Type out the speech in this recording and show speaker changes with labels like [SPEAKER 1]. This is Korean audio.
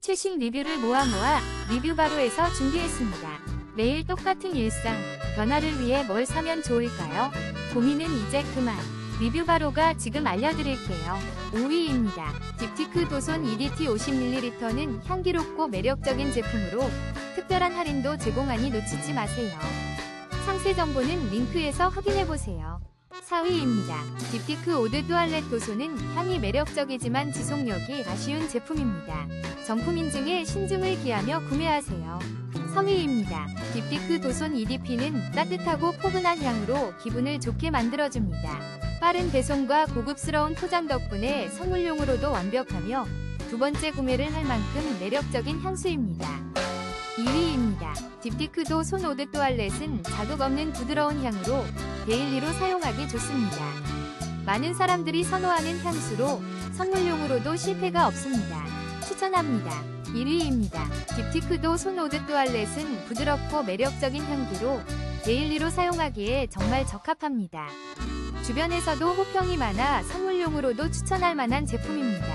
[SPEAKER 1] 최신 리뷰를 모아 모아 리뷰바로에서 준비했습니다. 매일 똑같은 일상, 변화를 위해 뭘 사면 좋을까요? 고민은 이제 그만. 리뷰바로가 지금 알려드릴게요. 5위입니다. 딥티크 도손 EDT 50ml는 향기롭고 매력적인 제품으로 특별한 할인도 제공하니 놓치지 마세요. 상세 정보는 링크에서 확인해보세요. 4위입니다. 딥티크 오드 뚜알렛 도소는 향이 매력적이지만 지속력이 아쉬운 제품입니다. 정품 인증에 신중을 기하며 구매하세요. 3위입니다. 딥티크 도손 EDP는 따뜻하고 포근한 향으로 기분을 좋게 만들어줍니다. 빠른 배송과 고급스러운 포장 덕분에 선물용으로도 완벽하며 두 번째 구매를 할 만큼 매력적인 향수입니다. 2위입니다. 딥티크도 손 오드 또알렛은 자극 없는 부드러운 향으로 데일리로 사용하기 좋습니다. 많은 사람들이 선호하는 향수로 선물용으로도 실패가 없습니다. 추천합니다. 1위입니다. 딥티크도 손 오드 또알렛은 부드럽고 매력적인 향기로 데일리로 사용하기에 정말 적합합니다. 주변에서도 호평이 많아 선물용으로도 추천할 만한 제품입니다.